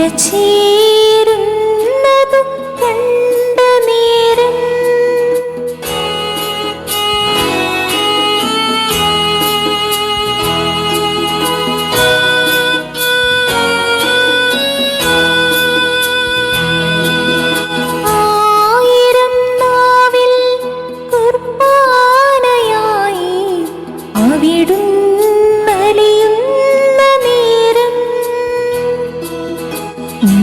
그렇지 이름 나도 별로